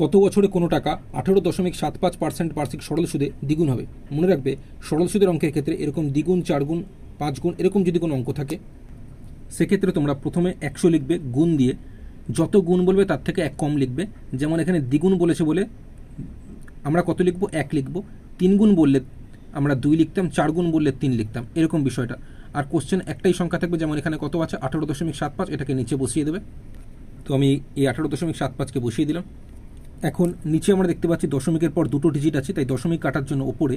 কত বছরে কোনো টাকা আঠেরো দশমিক সাত পাঁচ পার্সেন্ট বার্ষিক সরল সুদে দ্বিগুণ হবে? মনে রাখবে, সরল সুদের অঙ্কের ক্ষেত্রে এরকম দ্বিগুণ চার গুণ পাঁচ গুণ এরকম যদি কোনো অঙ্ক থাকে, সেক্ষেত্রে তোমরা প্রথমে একশো লিখবে গুণ দিয়ে। যত গুণ বলবে তার থেকে এক কম লিখবে। যেমন এখানে দ্বিগুণ বলেছে বলে আমরা কত লিখব? এক লিখব। তিন গুণ বললে আমরা দুই লিখতাম, চার গুণ বললে তিন লিখতাম, এরকম বিষয়টা। আর কোশ্চেন একটাই সংখ্যা থাকবে, যেমন এখানে কত আছে? আঠারো দশমিক সাত পাঁচ, এটাকে নিচে বসিয়ে দেবে। তো আমি এই আঠারো দশমিক সাত পাঁচকে বসিয়ে দিলাম। এখন নিচে আমরা দেখতে পাচ্ছি দশমিকের পর দুটো ডিজিট আছে, তাই দশমিক কাটার জন্য ওপরে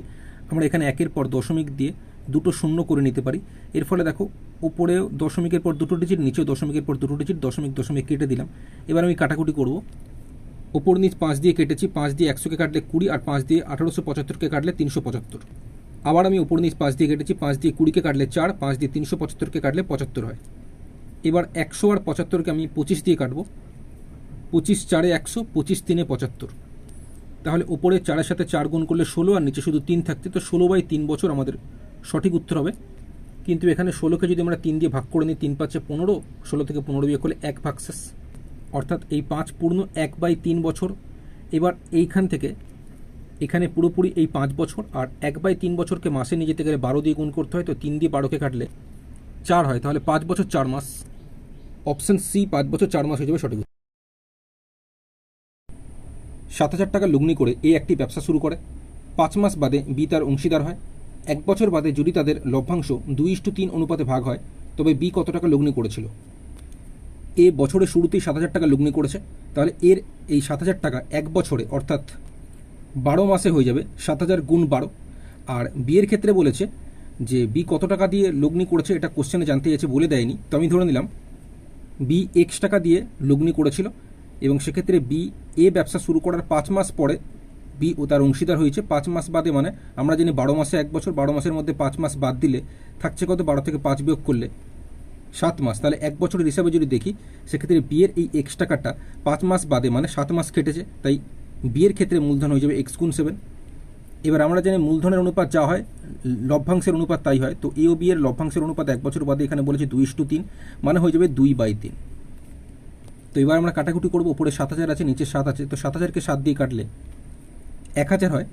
আমরা এখানে একের পর দশমিক দিয়ে দুটো শূন্য করে নিতে পারি। এর ফলে দেখো ওপরে দশমিকের পর দুটো ডিজিট নিচেও দশমিকের পর দুটো ডিজিট দশমিক দশমিক কেটে দিলাম। এবার আমি কাটাকুটি করব। ওপর নিচ পাঁচ দিয়ে কেটেছি, পাঁচ দিয়ে একশোকে কাটলে কুড়ি, আর পাঁচ দিয়ে আঠারোশো পঁচাত্তরকে কাটলে তিনশো পঁচাত্তর। আবার আমি ওপর নিচ পাঁচ দিয়ে কেটেছি, পাঁচ দিয়ে কুড়িকে কাটলে চার, পাঁচ দিয়ে তিনশো পঁচাত্তরকে কাটলে পঁচাত্তর হয়। এবার একশো আর পঁচাত্তরকে আমি পঁচিশ দিয়ে কাটবো। পঁচিশ চারে একশো, পঁচিশ তিনে পঁচাত্তর। তাহলে ওপরে চারের সাথে চার গুণ করলে ষোলো আর নিচে শুধু তিন থাকছে, তো ষোলো বাই তিন বছর আমাদের সঠিক উত্তর হবে। কিন্তু এখানে ষোলোকে যদি আমরা তিন দিয়ে ভাগ করে নিই, তিন পাঁচে পনেরো, ষোলো থেকে পনেরো বিয়ে করলে এক ভাগ শেষ। অর্থাৎ এই পাঁচ পূর্ণ এক বাই তিন বছর। এবার এইখান থেকে এখানে পুরোপুরি এই পাঁচ বছর আর এক বাই তিন বছরকে মাসে নিয়ে যেতে গেলে বারো দিয়ে গুণ করতে হয়, তো তিন দিয়ে বারোকে কাটলে চার হয়। তাহলে পাঁচ বছর চার মাস। অপশন সি, পাঁচ বছর চার মাস হয়ে যাবে সঠিক। সাত হাজার টাকা লগ্নি করে এ একটি ব্যবসা শুরু করে। পাঁচ মাস বাদে বি তার অংশীদার হয়। এক বছর বাদে যদি তাদের লভ্যাংশ দুই ইস্টু তিন অনুপাতে ভাগ হয়, তবে বি কত টাকা লগ্নি করেছিল? এ বছরের শুরুতেই সাত হাজার টাকা লগ্নি করেছে। তাহলে এর এই সাত হাজার টাকা এক বছরে, অর্থাৎ বারো মাসে হয়ে যাবে সাত হাজার গুণ বারো। আর বিয়ের ক্ষেত্রে বলেছে যে বি কত টাকা দিয়ে লগ্নি করেছে এটা কোশ্চেনে জানতে চাইছে বলে দেয়নি। তো আমি ধরে নিলাম, বি এক্স টাকা দিয়ে লগ্নি করেছিল। এবং সেক্ষেত্রে বি এ ব্যবসা শুরু করার পাঁচ মাস পরে বি ও তার অংশীদার হয়েছে। পাঁচ মাস বাদে মানে আমরা জানি বারো মাসে এক বছর, বারো মাসের মধ্যে পাঁচ মাস বাদ দিলে থাকছে কত? বারো থেকে পাঁচ বিয়োগ করলে সাত মাস। তাহলে এক বছরের হিসাবে যদি দেখি, সেক্ষেত্রে বিয়ের এই এক্স টাকাটা পাঁচ মাস বাদে মানে সাত মাস কেটেছে। তাই বিয়ের ক্ষেত্রে মূলধন হয়ে যাবে এক্স গুণ সেভেন এবার আমরা জানি মূলধনের অনুপাত যা হয়, লভ্যাংশের অনুপাত তাই হয়। তো এ ও বি এর লভ্যাংশের অনুপাত এক বছর বাদে এখানে বলেছে দুই টু তিন মানে হয়ে যাবে দুই বাই তিন। তো এবার আমরা কাটাকুটি করব, উপরে সাত হাজার আছে, নিচে সাত আছে, তো সাত হাজারকে সাত দিয়ে কাটলে এক হাজার হয়।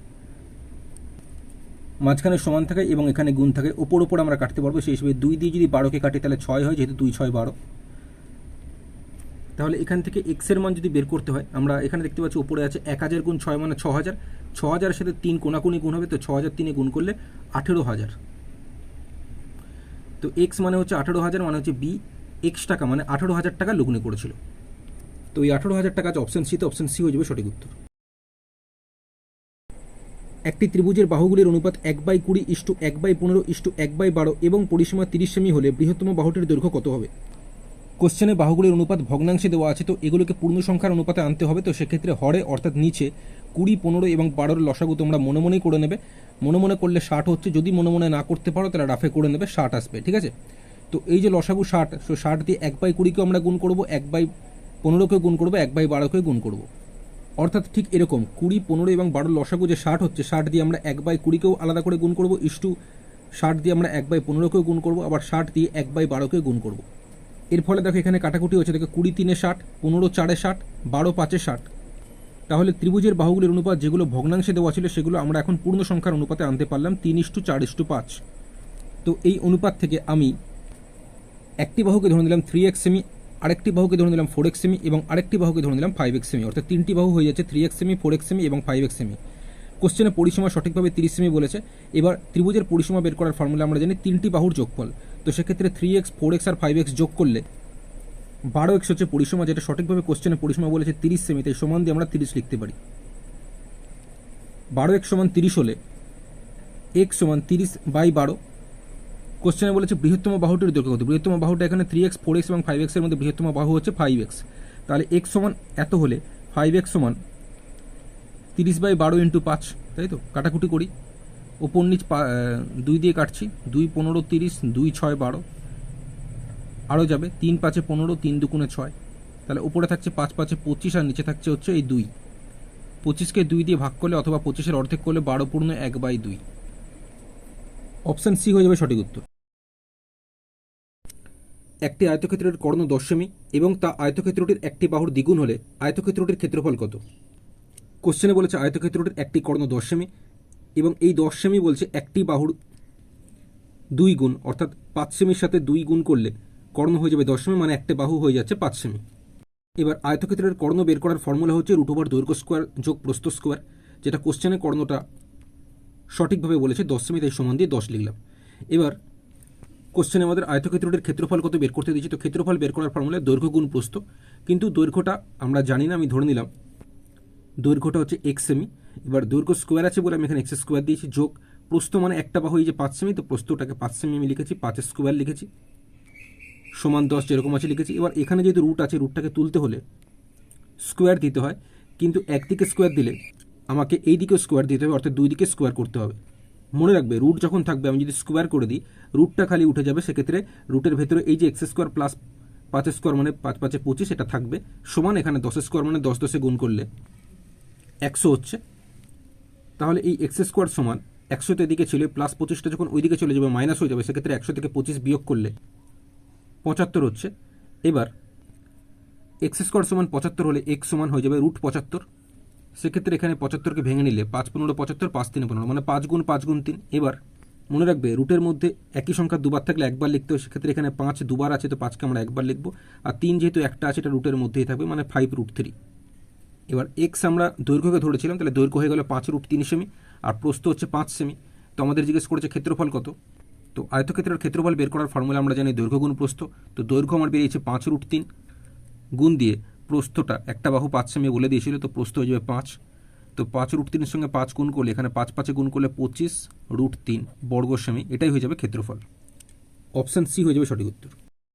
মাঝখানে সমান থাকে এবং এখানে গুণ থাকে, ওপর ওপর আমরা কাটতে পারব, সেই হিসেবে দুই দিয়ে যদি বারোকে কাটি, তাহলে ছয় হয়, যেহেতু দুই, ছয়, বারো। তাহলে এখান থেকে এক্সের মান যদি বের করতে হয়, আমরা এখানে দেখতে পাচ্ছি উপরে আছে এক হাজার গুণ ছয় মানে ছ হাজার। ছ হাজারের সাথে তিন কোনাকুনি গুণ হবে, তো ছ হাজার তিনে গুণ করলে আঠেরো হাজার। তো এক্স মানে হচ্ছে আঠেরো হাজার মানে হচ্ছে বি এক্স টাকা মানে আঠেরো হাজার টাকা লগ্নি করেছিল। তো এই আঠেরো হাজার টাকা অপশন সি তো অপশন সি হয়ে যাবে সঠিক উত্তর। একটি ত্রিভুজের বাহুগুলির অনুপাত এক বাই কুড়ি ইস্টু এক বাই পনেরো ইস্টু এক বাই বারো এবং পরিসীমা তিরিশ সেমি হলে বৃহত্তম বাহুটির দৈর্ঘ্য কত হবে? কোশ্চেনে বাহুগুলির অনুপাত ভগ্নাংশে দেওয়া আছে, তো এগুলোকে পূর্ণ সংখ্যার অনুপাতে আনতে হবে, তো সেক্ষেত্রে হরে অর্থাৎ নিচে কুড়ি, পনেরো এবং বারোর লসাগু তোমরা মনে মনেই করে নেবে। মনে মনে করলে ষাট হচ্ছে, যদি মনে মনে না করতে পারো তাহলে রাফে করে নেবে, ষাট আসবে, ঠিক আছে? তো এই যে লসাগু ষাট, তো ষাট দিয়ে এক বাই কুড়িকেও আমরা গুণ করব, এক বাই পনেরোকে গুণ করব, এক বাই বারোকে গুণ করব। অর্থাৎ ঠিক এরকম কুড়ি, পনেরো এবং বারোর লসাগু যে ষাট হচ্ছে, ষাট দিয়ে আমরা এক বাই কুড়িকেও আলাদা করে গুণ করব ইস্টু ষাট দিয়ে আমরা এক বাই পনেরোকেও গুণ করব, আবার ষাট দিয়ে এক বাই বারোকে গুণ করব। এর ফলে দেখো এখানে কাটাকুটি হচ্ছে, দেখো কুড়ি তিনে ষাট, পনেরো চারে ষাট, বারো পাঁচে ষাট। তাহলে ত্রিভুজের বাহুগুলির অনুপাত যেগুলো ভগ্নাংশে দেওয়া ছিল, সেগুলো আমরা এখন পূর্ণ সংখ্যার অনুপাতে আনতে পারলাম, তিন ইস্টু চার ইস্টু পাঁচ। তো এই অনুপাত থেকে আমি একটি বাহুকে ধরে নিলাম থ্রি এক্স সেমি আরেকটি বাহুকে ধরে নিলাম ফোর এক্স এবং আরেকটি বাহুকে ধরে নিলাম ফাইভ এক্স অর্থাৎ তিনটি বাহু হয়ে যাচ্ছে three x semi four x এবং ফাইভ এক্স সেমি কোশ্চেনে পরিসীমা সঠিকভাবে তিরিশ সেমি বলেছে। এবার ত্রিভুজের পরিসীমা বের করার ফর্মুলা আমরা জানি তিনটি বাহুর যোগফল। তো সেক্ষেত্রে থ্রি এক্স ফোর এক্স আর ফাইভ এক্স যোগ করলে বারো এক্স হচ্ছে পরিসীমা, যেটা সঠিকভাবে কোশ্চেনে পরিসীমা বলেছে তিরিশ সেমি তাই সমান দিয়ে আমরা তিরিশ লিখতে পারি। বারো এক্স সমান তিরিশ হলে এক্স সমান তিরিশ বাই বারো কোশ্চেনে বলেছে, বৃহত্তম বাহুটির দৈর্ঘ্য কত? বৃহত্তম বাহুটা এখানে থ্রি এক্স ফোর এক্স এবং ফাইভ এক্সের মধ্যে বৃহত্তম বাহু হচ্ছে ফাইভ এক্স তাহলে এক্স সমান এত হলে ফাইভ এক্স সমান তিরিশ বাই বারো ইন্টু পাঁচ, তাই তো? কাটাকুটি করি। ওপর নিচ দুই দিয়ে কাটছি, দুই পনেরো তিরিশ, দুই ছয় বারো। আরও যাবে, তিন পাঁচে পনেরো, তিন দুগুণে ছয়। তাহলে উপরে থাকছে পাঁচ পাঁচে পঁচিশ আর নিচে থাকছে হচ্ছে এই দুই। পঁচিশকে দুই দিয়ে ভাগ করলে অথবা পঁচিশের অর্ধেক করলে বারো পূর্ণ এক বাই দুই। অপশান সি হয়ে যাবে সঠিক উত্তর। একটি আয়তক্ষেত্রের কর্ণ দশ সেমি এবং তা আয়তক্ষেত্রটির একটি বাহুর দ্বিগুণ হলে আয়তক্ষেত্রটির ক্ষেত্রফল কত? কোশ্চেনে বলেছে আয়তক্ষেত্রটির একটি কর্ণ দশ সেমি এবং এই দশ বলছে একটি বাহুর দুই গুণ অর্থাৎ পাঁচ সেমির সাথে দুই গুণ করলে কর্ণ হয়ে যাবে দশ সেমি মানে একটা বাহু হয়ে যাচ্ছে পাঁচ সেমি এবার আয়তক্ষেত্রের কর্ণ বের করার ফর্মুলা হচ্ছে রুট ওভার দৈর্ঘ্য স্কোয়ার যোগ প্রস্থ স্কোয়ার যেটা কোশ্চেনে কর্ণটা সঠিকভাবে বলেছে দশ তাই সমান দিয়ে দশ লিখলাম। এবার কোশ্চেনে আমাদের আয়তক্ষেত্রটির ক্ষেত্রফল কত বের করতে দিয়েছি? তো ক্ষেত্রফল বের করার ফর্মুলা দৈর্ঘ্য গুণ প্রস্থ। কিন্তু দৈর্ঘ্যটা আমরা জানি না, আমি ধরে নিলাম। দৈর্ঘ্যটা হচ্ছে এক্স সেমি এবার দৈর্ঘ্য স্কোয়ার আছে বলে আমি এখানে এক্স স্কোয়ার দিয়েছি। যোগ প্রস্থ মানে একটা বাহু, এই যে পাঁচ সেমি তো প্রস্থটাকে পাঁচ সেমি আমি লিখেছি, পাঁচ স্কোয়ার লিখেছি। সমান দশ যেরকম আছে লিখেছি। এবার এখানে যেহেতু রুট আছে রুটটাকে তুলতে হলে স্কোয়ার দিতে হয়। কিন্তু একদিকে স্কোয়ার দিলে আমাকে এই দিকেও স্কোয়ার দিতে হবে, অর্থাৎ দুই দিকে স্কোয়ার করতে হবে। মনে রাখবে রুট যখন থাকবে, আমি যদি স্কোয়ার করে দিই রুটটা খালি উঠে যাবে, সেক্ষেত্রে রুটের ভেতরে এই যে এক্স স্কোয়ার প্লাস পাঁচ স্কোয়ার মানে পাঁচ পাঁচে পঁচিশ, এটা থাকবে। সমান এখানে দশ স্কোয়ার মানে দশ দশে গুণ করলে একশো হচ্ছে। তাহলে এই এক্স স্কোয়ার সমান একশো তো এদিকে ছিল প্লাস পঁচিশটা যখন ওইদিকে চলে যাবে মাইনাস হয়ে যাবে, সেক্ষেত্রে একশো থেকে পঁচিশ বিয়োগ করলে পঁচাত্তর হচ্ছে। এবার এক্স স্কোয়ার সমান পঁচাত্তর হলে এক্স সমান হয়ে যাবে রুট পঁচাত্তর। সেক্ষেত্রে এখানে পঁচাত্তরকে ভেঙে নিলে পাঁচ পনেরো, পঁচাত্তর, পাঁচ তিন পনেরো মানে পাঁচ গুণ পাঁচ গুণ তিন। এবার মনে রাখবে, রুটের মধ্যে একই সংখ্যা দুবার থাকলে একবার লিখতে হয়, সেক্ষেত্রে এখানে পাঁচ দুবার আছে, তো পাঁচকে আমরা একবার লিখব। আর তিন যেহেতু একটা আছে, এটা রুটের মধ্যেই থাকবে মানে ফাইভ রুট থ্রি এবার এক্স আমরা দৈর্ঘ্যকে ধরেছিলাম, তাহলে দৈর্ঘ্য হয়ে গেল পাঁচ রুট তিন সেমি আর প্রস্থ হচ্ছে পাঁচ সেমি তো আমাদের জিজ্ঞেস করেছে ক্ষেত্রফল কত? তো আয়তক্ষেত্রের ক্ষেত্রফল বের করার ফর্মুলা আমরা জানি দৈর্ঘ্য গুণ প্রস্থ। তো দৈর্ঘ্য আমার বেরিয়েছে পাঁচ রুট তিন। গুণ দিয়ে প্রস্থটা, একটা বাহু পাঁচ সেমি বলে দিয়েছিল, তো প্রস্থ হয়ে যাবে পাঁচ। তো পাঁচ রুট তিনের সঙ্গে পাঁচ গুণ করলে, এখানে পাঁচ পাঁচে গুণ করলে পঁচিশ রুট তিন, বর্গ সেমি, এটাই হয়ে যাবে ক্ষেত্রফল। অপশান সি হয়ে যাবে সঠিক উত্তর।